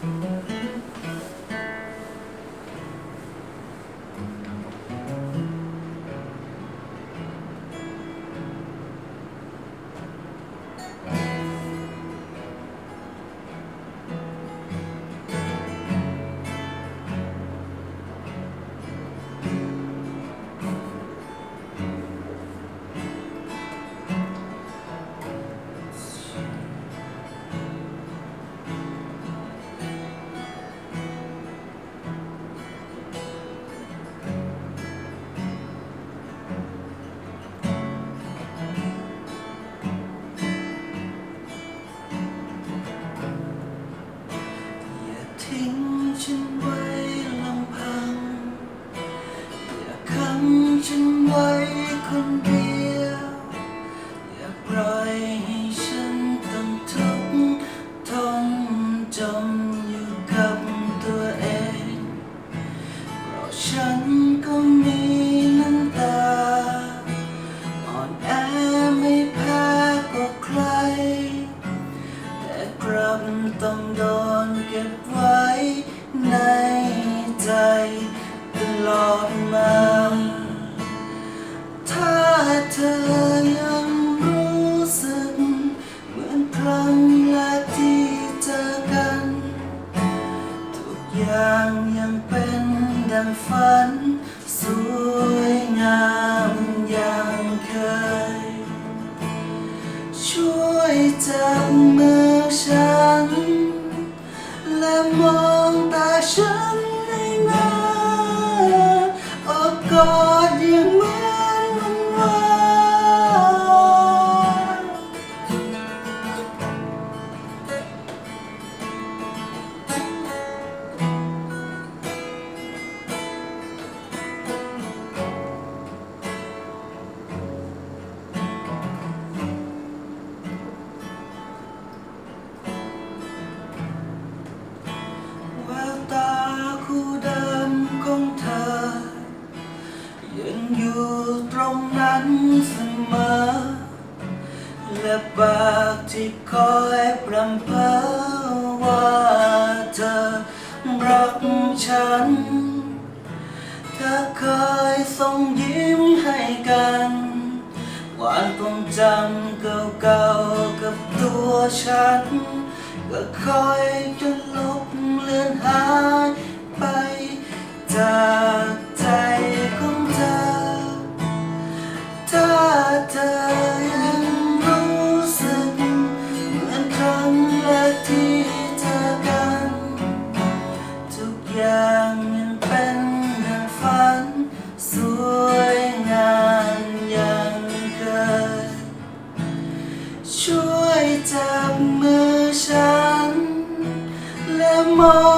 Mm-hmm. ฉันไว้คนเดียว อย่าปล่อยให้ฉันต้องทุกข์ทนจมอยู่กับตัวเองเพราะฉันก็มีน้ำตา อ่อนแอไม่แพ้กว่าใคร แต่กลับต้องโดนเก็บไว้ในใจตลอดมา ดังฝัน สวยงามอย่างเคย ช่วยจับมือฉัน และมองตาฉัน นั้นเสมอ และปากที่คอยพรำเพอว่าเธอรักฉัน เธอเคยส่งยิ้มให้กันหวานทรงจำเก่าๆกับตัวฉัน ก็คอยจน เธอยังรู้สึก เหมือนครั้งแรกที่เจอกัน ทุกอย่างยังเป็นดังฝัน สวยงามอย่างเคย ช่วยจับมือฉัน และมอง